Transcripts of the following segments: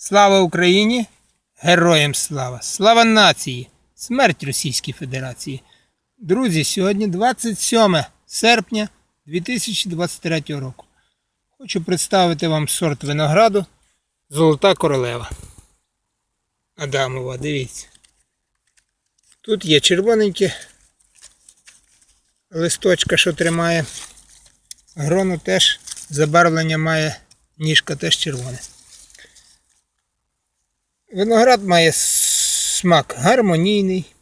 Слава Україні! Героям слава! Слава нації! Смерть Російській Федерації! Друзі, сьогодні 27 серпня 2023 року. Хочу представити вам сорт винограду Золота королева. Адамова, дивіться. Тут є червоненькі листочка, що тримає. Грону теж забарвлення має, ніжка теж червоне. Виноград має смак гармонійний.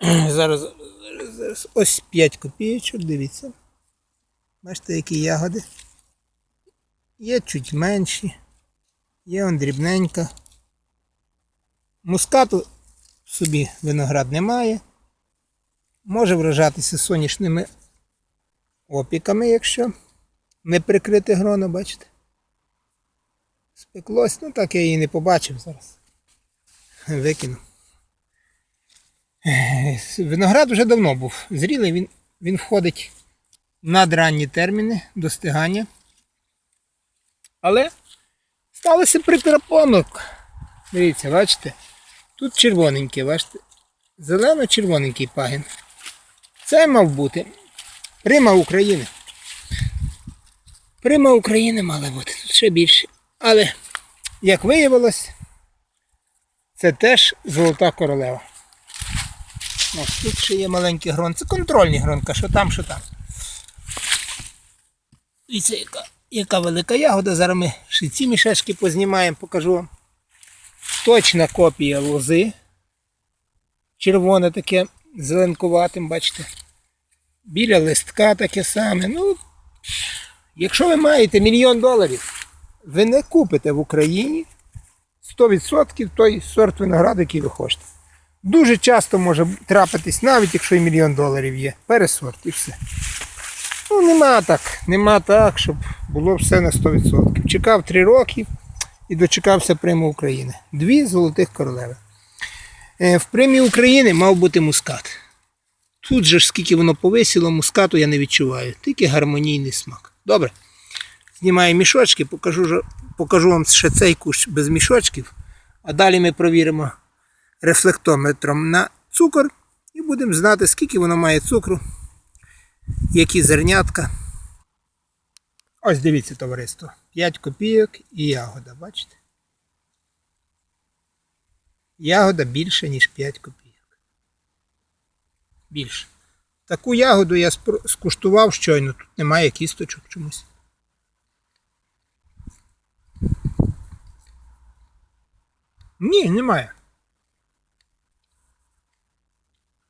Зараз, зараз, зараз ось 5 копійочок, дивіться. Бачите, які ягоди. Є чуть менші, є он дрібненька. Мускату в собі виноград немає. Може вражатися сонячними опіками, якщо не прикрити гроно, бачите. Спеклось, ну так я її не побачив зараз. Викину. Виноград вже давно був зрілий, він, він входить в надранні терміни достигання. Але сталося прикрапонок. Дивіться, бачите? Тут червоненький, бачите? Зелено-червоненький пагін. Це мав бути Прима України. Прима України мала бути, тут ще більше. Але, як виявилось, це теж золота королева. Ось тут ще є маленький грон. Це контрольні гронка, що там, що там. І це яка, яка велика ягода. Зараз ми ще ці мішечки познімаємо, покажу вам. Точна копія лози. Червоне таке зеленкуватим, бачите. Біля листка таке саме. Ну, якщо ви маєте мільйон доларів, ви не купите в Україні 100% той сорт винограду, який ви хочете. Дуже часто може трапитись, навіть якщо і мільйон доларів є, пересорт і все. Ну, нема так, нема так, щоб було все на 100%. Чекав 3 роки і дочекався приму України. Дві золотих королеви. Е, В примі України мав бути мускат. Тут же ж скільки воно повисіло, мускату я не відчуваю. Тільки гармонійний смак. Добре. Знімаю мішочки, покажу, покажу вам ще цей кущ без мішочків. А далі ми провіримо рефлектометром на цукор і будемо знати, скільки воно має цукру, які зернятка. Ось дивіться, товариство. 5 копійок і ягода, бачите? Ягода більше, ніж 5 копійок. Більше. Таку ягоду я скуштував щойно, тут немає кісточок чомусь. Ні, немає.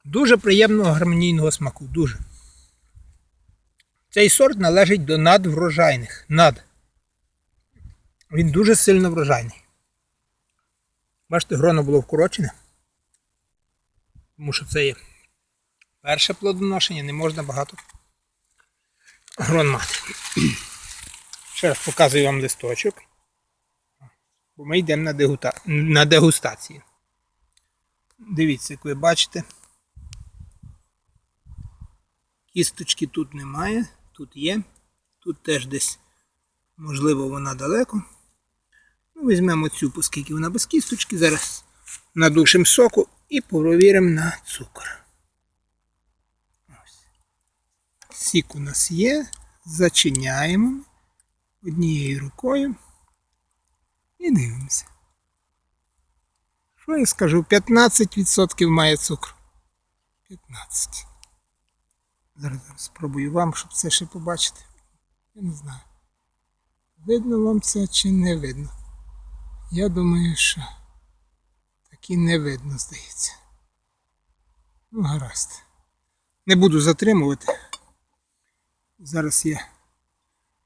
Дуже приємного гармонійного смаку. Дуже. Цей сорт належить до надврожайних. Над. Він дуже сильно врожайний. Бачите, гроно було вкорочене. Тому що це є перше плодоношення, не можна багато грон мати. Ще раз показую вам листочок. Бо ми йдемо на, дегута... на дегустацію. Дивіться, як ви бачите. Кісточки тут немає, тут є. Тут теж десь, можливо, вона далеко. Ну, візьмемо цю, оскільки вона без кісточки. Зараз надушимо соку і провіримо на цукор. Ось. Сік у нас є. Зачиняємо однією рукою. І дивимося. Що я скажу? 15% має цукру. 15. Зараз, спробую вам, щоб це ще побачити. Я не знаю. Видно вам це чи не видно? Я думаю, що так і не видно, здається. Ну, гаразд. Не буду затримувати. Зараз я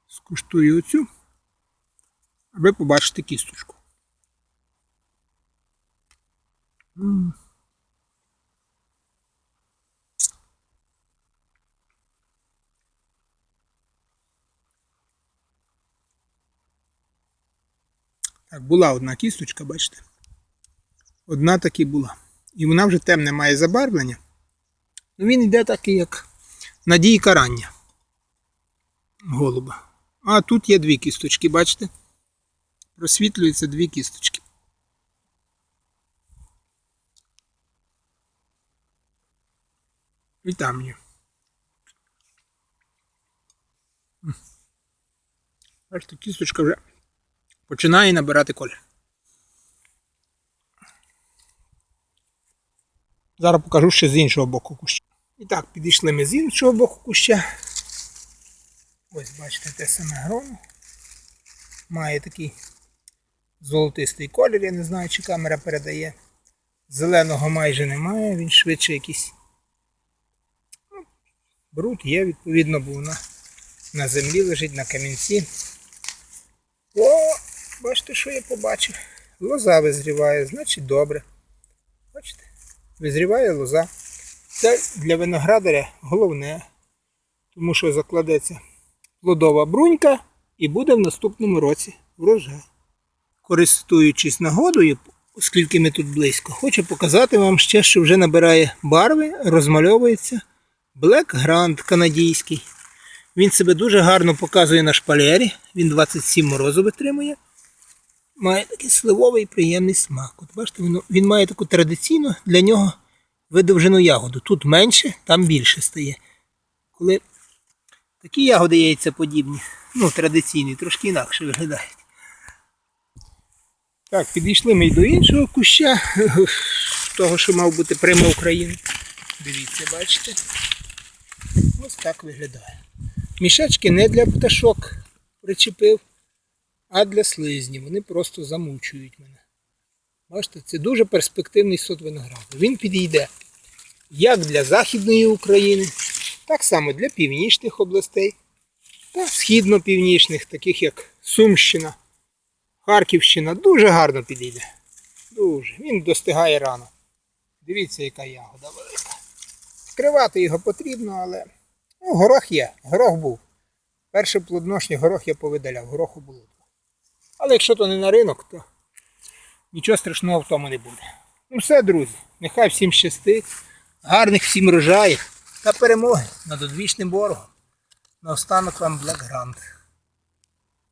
скуштую оцю, ви побачите кісточку. Так, була одна кісточка, бачите? Одна таки була. І вона вже темне має забарвлення. Ну він йде такий, як надійка рання голуба. А тут є дві кісточки, бачите? Просвітлюються дві кісточки. І там є. Бачите, кісточка вже починає набирати колір. Зараз покажу ще з іншого боку куща. І так, підійшли ми з іншого боку куща. Ось бачите, те саме гроно. Має такий золотистий колір, я не знаю, чи камера передає. Зеленого майже немає, він швидше якийсь. Ну, Бруд є, відповідно, бо вона на землі лежить на камінці. О, бачите, що я побачив? Лоза визріває, значить добре. Бачите? Визріває лоза. Це для виноградаря головне, тому що закладеться плодова брунька і буде в наступному році врожай. Користуючись нагодою, оскільки ми тут близько, хочу показати вам ще, що вже набирає барви, розмальовується Black Grand канадійський. Він себе дуже гарно показує на шпалері, він 27 морозу витримує. Має такий сливовий приємний смак. От бачите, воно- він має таку традиційну для нього видовжену ягоду. Тут менше, там більше стає. Коли такі ягоди яйцеподібні, ну, традиційні, трошки інакше виглядають. Так, підійшли ми й до іншого куща, того, що мав бути прима України. Дивіться, бачите? Ось так виглядає. Мішечки не для пташок причепив, а для слизнів. Вони просто замучують мене. Бачите, це дуже перспективний сорт винограду. Він підійде як для Західної України, так само для північних областей та східно-північних, таких як Сумщина, Харківщина. Дуже гарно підійде. Дуже. Він достигає рано. Дивіться, яка ягода велика. Скривати його потрібно, але ну, горох є, горох був. Перше плодоношні горох я повидаляв, гороху було. Але якщо то не на ринок, то нічого страшного в тому не буде. Ну все, друзі, нехай всім щастить, гарних всім врожаїв та перемоги над одвічним ворогом. Наостанок вам Black Grand.